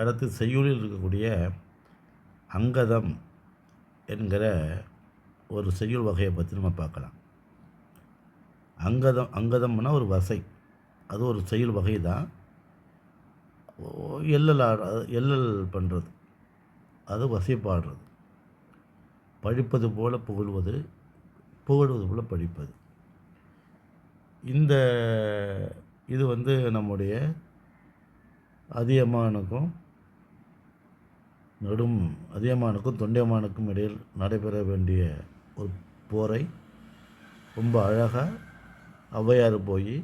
அடுத்து செய்யுளில் இருக்கக்கூடிய அங்கதம் என்கிற ஒரு செய்யுள் வகையை பற்றி நம்ம பார்க்கலாம். அங்கதம் அங்கதம்னா ஒரு வசை. அது ஒரு செய்யுள் வகை தான். எல்லல் ஆடு எல்லல் பண்ணுறது அது வசைப்பாடுறது. படிப்பது போல் புகழ்வது புகழ்வது போல் படிப்பது இந்த இது வந்து நம்முடைய அதியமானுக்கும் நெடும் அதியமானுக்கும் தொண்டைமானுக்கும் இடையில் நடைபெற வேண்டிய ஒரு போரை ரொம்ப அழகாக ஔவையார் போய்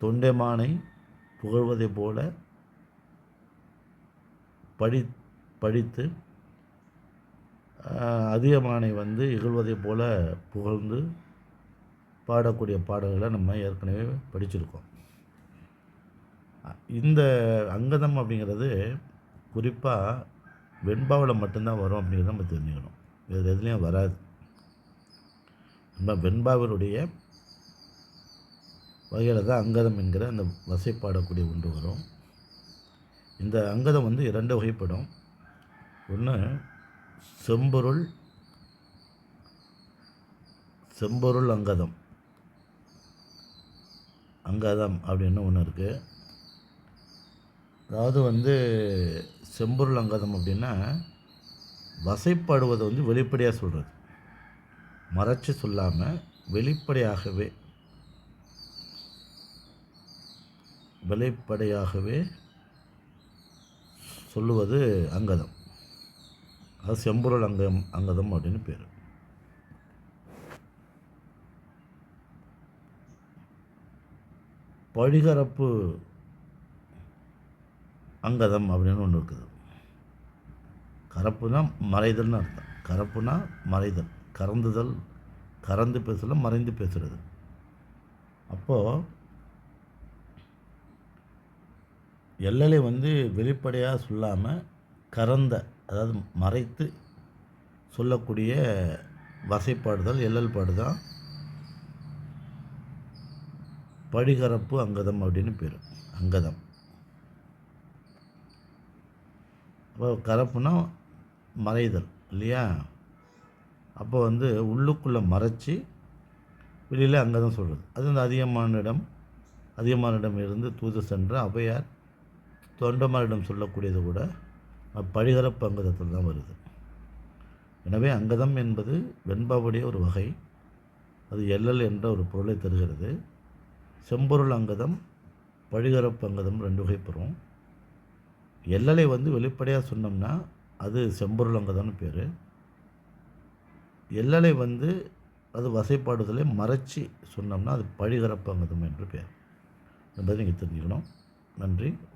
தொண்டைமானை புகழ்வதைப் போல படி படித்து அதியமானை வந்து இகழ்வதைப் போல புகழ்ந்து பாடக்கூடிய பாடல்களை நம்ம ஏற்கனவே படிச்சிருக்கோம். இந்த அங்கதம் அப்படிங்கிறது குறிப்பாக வெண்பாவில் மட்டும்தான் வரும் அப்படிங்கிறத நம்ம தெரிஞ்சுக்கணும். வேறு எதுலேயும் வராது. நம்ம வெண்பாவினுடைய வகையில் தான் அங்கதம் என்கிற அந்த வசைப்பாடக்கூடிய ஒன்று வரும். இந்த அங்கதம் வந்து இரண்டு வகைப்படும். ஒன்று செம்பொருள் செம்பொருள் அங்கதம். அங்கதம் அப்படின்னு ஒன்று இருக்குது அதாவது வந்து செம்பொருள் அங்கதம் அப்படின்னா வசைப்படுவதை வந்து வெளிப்படையாக சொல்கிறது மறைச்சி சொல்லாமல் வெளிப்படையாகவே வெளிப்படையாகவே சொல்லுவது அங்கதம். அது செம்பொருள் அங்கம் அங்கதம் அப்படின்னு பேர். பழிகரப்பு அங்கதம் அப்படின்னு ஒன்று இருக்குது. கரப்புனா மறைதல்னு அர்த்தம். கரப்புனா மறைதல். கறந்துதல் கறந்து பேசல மறைந்து பேசுகிறது அப்போது எல்லலை வந்து வெளிப்படையாக சொல்லாமல் கறந்த அதாவது மறைத்து சொல்லக்கூடிய வசைப்பாடுதல் எல்லல் பாடுதான். படிகரப்பு அங்கதம் அப்படின்னு பேர். அங்கதம் அப்போ கரப்புனா மறைதல் இல்லையா? அப்போ வந்து உள்ளுக்குள்ளே மறைச்சி வெளியில் அங்கே தான் சொல்கிறது அது அந்த அதிகமானிடம் அதிகமானிடம் இருந்து தூது சென்ற அவையார் தொண்டமாரிடம் சொல்லக்கூடியது கூட பழிகரப்பு அங்கதத்தில் தான் வருது. எனவே அங்கதம் என்பது வெண்பாவுடைய ஒரு வகை. அது எல்லல் என்ற ஒரு பொருளை தருகிறது. செம்பொருள் அங்கதம் பழிகரப்பு அங்கதம் ரெண்டு வகைப்பெறும் எல்லலை வந்து வெளிப்படையாக சொன்னோம்னா அது செம்பொருள் தானே பேர். எல்லலை வந்து அது வசைப்பாடுதலை மறைச்சி சொன்னோம்னா அது பழிகரப்பு அங்கதம் என்று பேர். என்பதை நீங்கள் தெரிஞ்சுக்கணும். நன்றி.